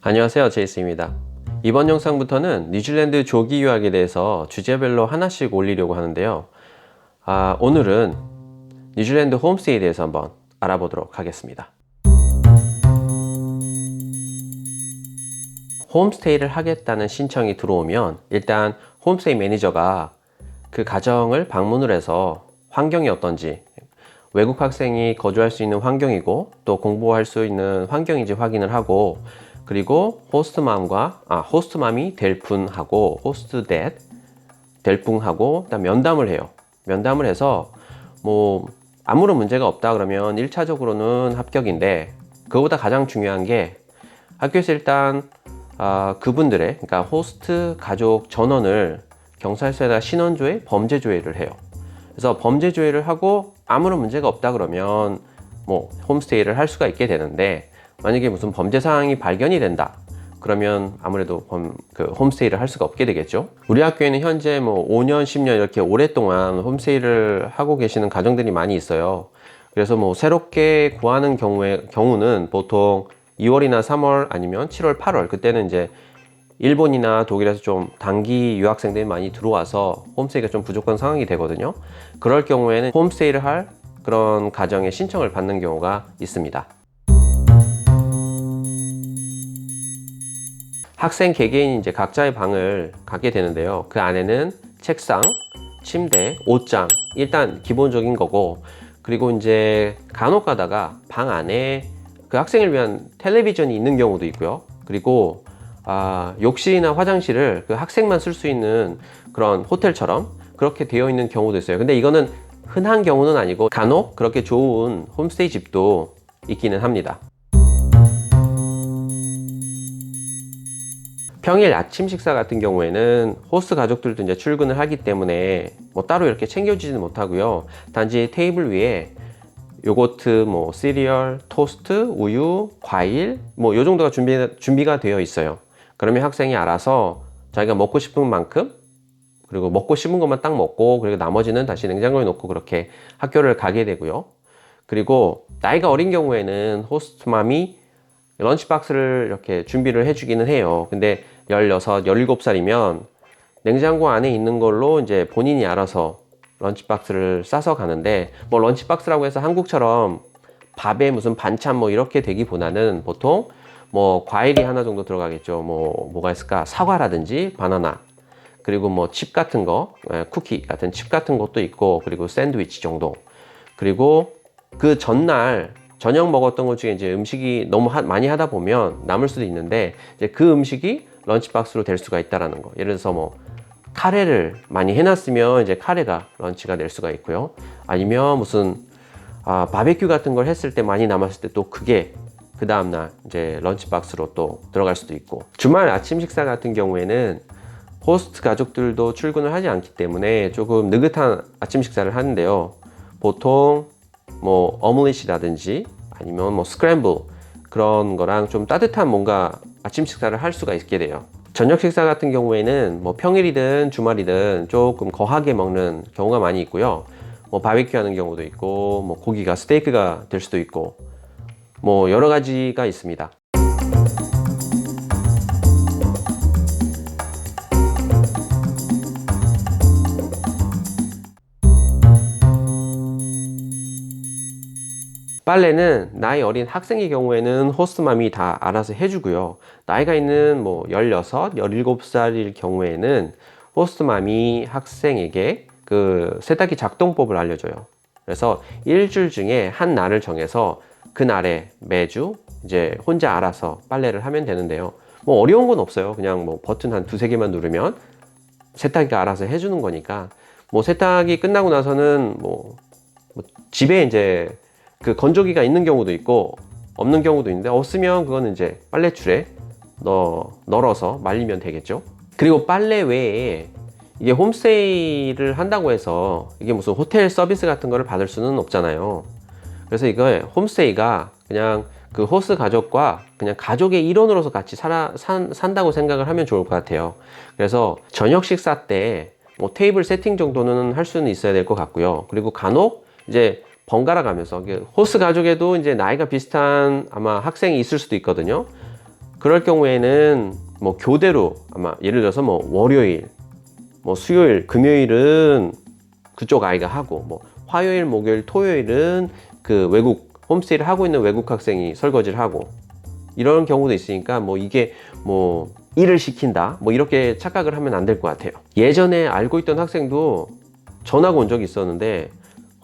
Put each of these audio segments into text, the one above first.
안녕하세요 제이스입니다. 이번 영상부터는 뉴질랜드 조기 유학에 대해서 주제별로 하나씩 올리려고 하는데요. 아, 오늘은 뉴질랜드 홈스테이에 대해서 한번 알아보도록 하겠습니다. 홈스테이를 하겠다는 신청이 들어오면 일단 홈스테이 매니저가 그 가정을 방문을 해서 환경이 어떤지 외국 학생이 거주할 수 있는 환경이고 또 공부할 수 있는 환경인지 확인을 하고 그리고 호스트맘과 아 호스트맘이 될 분하고 호스트 댓 될 분하고 일단 면담을 해요. 면담을 해서 뭐 아무런 문제가 없다 그러면 1차적으로는 합격인데 그거보다 가장 중요한 게 학교에서 일단 아, 그분들의 그러니까 호스트 가족 전원을 경찰서에다 신원조회, 범죄조회를 해요. 그래서 범죄조회를 하고 아무런 문제가 없다 그러면 뭐 홈스테이를 할 수가 있게 되는데 만약에 무슨 범죄 사항이 발견이 된다. 그러면 아무래도 범, 그 홈스테이를 할 수가 없게 되겠죠. 우리 학교에는 현재 뭐 5년, 10년 이렇게 오랫동안 홈스테이를 하고 계시는 가정들이 많이 있어요. 그래서 뭐 새롭게 구하는 경우에 경우는 보통 2월이나 3월 아니면 7월, 8월 그때는 이제 일본이나 독일에서 좀 단기 유학생들이 많이 들어와서 홈스테이가 좀 부족한 상황이 되거든요. 그럴 경우에는 홈스테이를 할 그런 가정의 신청을 받는 경우가 있습니다. 학생 개개인이 이제 각자의 방을 갖게 되는데요. 그 안에는 책상, 침대, 옷장, 일단 기본적인 거고, 그리고 이제 간혹 가다가 방 안에 그 학생을 위한 텔레비전이 있는 경우도 있고요. 그리고 아, 욕실이나 화장실을 그 학생만 쓸 수 있는 그런 호텔처럼 그렇게 되어 있는 경우도 있어요. 근데 이거는 흔한 경우는 아니고 간혹 그렇게 좋은 홈스테이 집도 있기는 합니다. 평일 아침 식사 같은 경우에는 호스트 가족들도 이제 출근을 하기 때문에 뭐 따로 이렇게 챙겨주지는 못하고요. 단지 테이블 위에 요거트, 뭐 시리얼, 토스트, 우유, 과일 뭐 요 정도가 준비, 준비가 되어 있어요. 그러면 학생이 알아서 자기가 먹고 싶은 만큼 그리고 먹고 싶은 것만 딱 먹고 그리고 나머지는 다시 냉장고에 넣고 그렇게 학교를 가게 되고요. 그리고 나이가 어린 경우에는 호스트맘이 런치박스를 이렇게 준비를 해주기는 해요. 근데 16, 17살이면 냉장고 안에 있는 걸로 이제 본인이 알아서 런치박스를 싸서 가는데 뭐 런치박스라고 해서 한국처럼 밥에 무슨 반찬 뭐 이렇게 되기보다는 보통 뭐 과일이 하나 정도 들어가겠죠. 뭐 뭐가 있을까? 사과라든지 바나나 그리고 뭐 칩 같은 거, 예, 쿠키 같은 칩 같은 것도 있고 그리고 샌드위치 정도 그리고 그 전날 저녁 먹었던 것 중에 이제 음식이 너무 하, 많이 하다 보면 남을 수도 있는데 이제 그 음식이 런치박스로 될 수가 있다라는 거. 예를 들어서 뭐 카레를 많이 해놨으면 이제 카레가 런치가 될 수가 있고요. 아니면 무슨 아, 바베큐 같은 걸 했을 때 많이 남았을 때 또 그게 그 다음날 이제 런치박스로 또 들어갈 수도 있고 주말 아침 식사 같은 경우에는 호스트 가족들도 출근을 하지 않기 때문에 조금 느긋한 아침 식사를 하는데요. 보통 뭐 어물릿이라든지 아니면 뭐 스크램블 그런 거랑 좀 따뜻한 뭔가 아침 식사를 할 수가 있게 돼요. 저녁 식사 같은 경우에는 뭐 평일이든 주말이든 조금 거하게 먹는 경우가 많이 있고요. 뭐 바베큐 하는 경우도 있고 뭐 고기가 스테이크가 될 수도 있고 뭐 여러 가지가 있습니다. 빨래는 나이 어린 학생의 경우에는 호스트맘이 다 알아서 해주고요. 나이가 있는 뭐 16, 17살일 경우에는 호스트맘이 학생에게 그 세탁기 작동법을 알려줘요. 그래서 일주일 중에 한 날을 정해서 그 날에 매주 이제 혼자 알아서 빨래를 하면 되는데요. 뭐 어려운 건 없어요. 그냥 뭐 버튼 한 두세 개만 누르면 세탁기가 알아서 해주는 거니까 뭐 세탁이 끝나고 나서는 뭐, 뭐 집에 이제 그 건조기가 있는 경우도 있고 없는 경우도 있는데 없으면 그거는 이제 빨래줄에 넣어, 널어서 말리면 되겠죠. 그리고 빨래 외에 이게 홈스테이를 한다고 해서 이게 무슨 호텔 서비스 같은 거를 받을 수는 없잖아요. 그래서 이거 홈스테이가 그냥 그 호스 가족과 그냥 가족의 일원으로서 같이 살아, 산, 산다고 생각을 하면 좋을 것 같아요. 그래서 저녁 식사 때 뭐 테이블 세팅 정도는 할 수는 있어야 될 것 같고요. 그리고 간혹 이제 번갈아 가면서 호스 가족에도 이제 나이가 비슷한 아마 학생이 있을 수도 있거든요. 그럴 경우에는 뭐 교대로 아마 예를 들어서 뭐 월요일, 뭐 수요일, 금요일은 그쪽 아이가 하고 뭐 화요일, 목요일, 토요일은 그 외국 홈스테이를 하고 있는 외국 학생이 설거지를 하고 이런 경우도 있으니까 뭐 이게 뭐 일을 시킨다 뭐 이렇게 착각을 하면 안 될 것 같아요. 예전에 알고 있던 학생도 전화가 온 적이 있었는데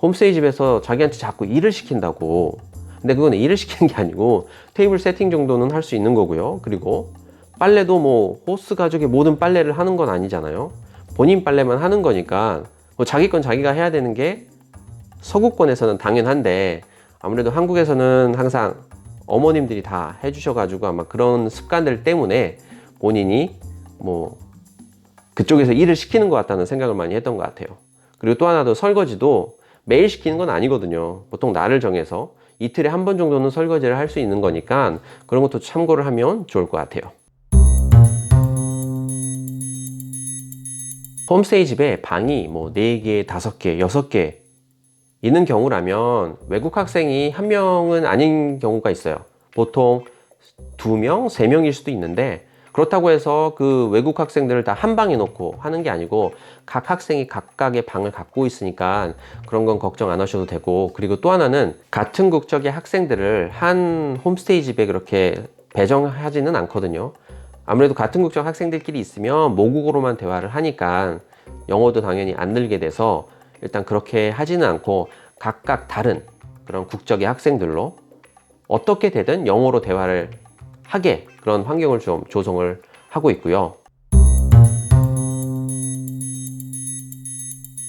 홈스테이 집에서 자기한테 자꾸 일을 시킨다고. 근데 그건 일을 시키는 게 아니고 테이블 세팅 정도는 할 수 있는 거고요. 그리고 빨래도 뭐 호스 가족의 모든 빨래를 하는 건 아니잖아요. 본인 빨래만 하는 거니까 뭐 자기 건 자기가 해야 되는 게 서구권에서는 당연한데 아무래도 한국에서는 항상 어머님들이 다 해주셔가지고 아마 그런 습관들 때문에 본인이 뭐 그쪽에서 일을 시키는 것 같다는 생각을 많이 했던 것 같아요. 그리고 또 하나 더 설거지도 매일 시키는 건 아니거든요. 보통 날을 정해서 이틀에 한 번 정도는 설거지를 할 수 있는 거니까 그런 것도 참고를 하면 좋을 것 같아요. 홈스테이 집에 방이 뭐 4개, 5개, 6개 있는 경우라면 외국 학생이 한 명은 아닌 경우가 있어요. 보통 두 명, 세 명일 수도 있는데 그렇다고 해서 그 외국 학생들을 다 한 방에 놓고 하는 게 아니고 각 학생이 각각의 방을 갖고 있으니까 그런 건 걱정 안 하셔도 되고 그리고 또 하나는 같은 국적의 학생들을 한 홈스테이 집에 그렇게 배정하지는 않거든요. 아무래도 같은 국적 학생들끼리 있으면 모국어로만 대화를 하니까 영어도 당연히 안 늘게 돼서 일단 그렇게 하지는 않고 각각 다른 그런 국적의 학생들로 어떻게 되든 영어로 대화를 하게 그런 환경을 좀 조성을 하고 있고요.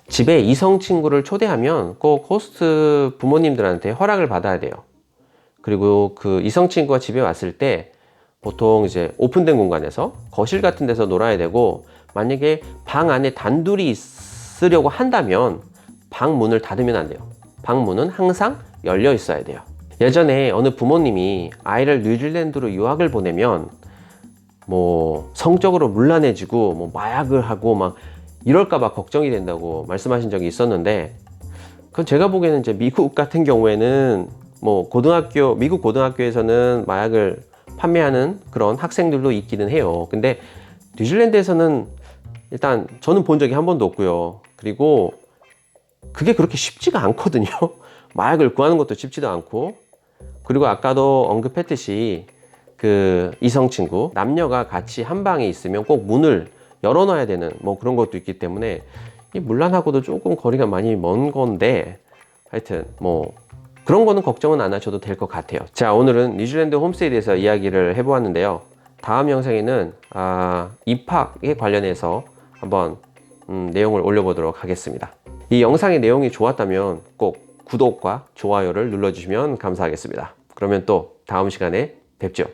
집에 이성 친구를 초대하면 꼭 호스트 부모님들한테 허락을 받아야 돼요. 그리고 그 이성 친구가 집에 왔을 때 보통 이제 오픈된 공간에서 거실 같은 데서 놀아야 되고 만약에 방 안에 단둘이 있으려고 한다면 방 문을 닫으면 안 돼요. 방 문은 항상 열려 있어야 돼요. 예전에 어느 부모님이 아이를 뉴질랜드로 유학을 보내면 뭐 성적으로 문란해지고 뭐 마약을 하고 막 이럴까봐 걱정이 된다고 말씀하신 적이 있었는데 그건 제가 보기에는 이제 미국 같은 경우에는 뭐 고등학교 미국 고등학교에서는 마약을 판매하는 그런 학생들도 있기는 해요. 근데 뉴질랜드에서는 일단 저는 본 적이 한 번도 없고요. 그리고 그게 그렇게 쉽지가 않거든요. 마약을 구하는 것도 쉽지도 않고 그리고 아까도 언급했듯이 그 이성 친구 남녀가 같이 한 방에 있으면 꼭 문을 열어놔야 되는 뭐 그런 것도 있기 때문에 이 물란하고도 조금 거리가 많이 먼 건데 하여튼 뭐 그런 거는 걱정은 안 하셔도 될 것 같아요. 자 오늘은 뉴질랜드 홈스테이에 대해서 이야기를 해보았는데요. 다음 영상에는 아, 입학에 관련해서 한번 음, 내용을 올려보도록 하겠습니다. 이 영상의 내용이 좋았다면 꼭 구독과 좋아요를 눌러주시면 감사하겠습니다. 그러면 또 다음 시간에 뵙죠.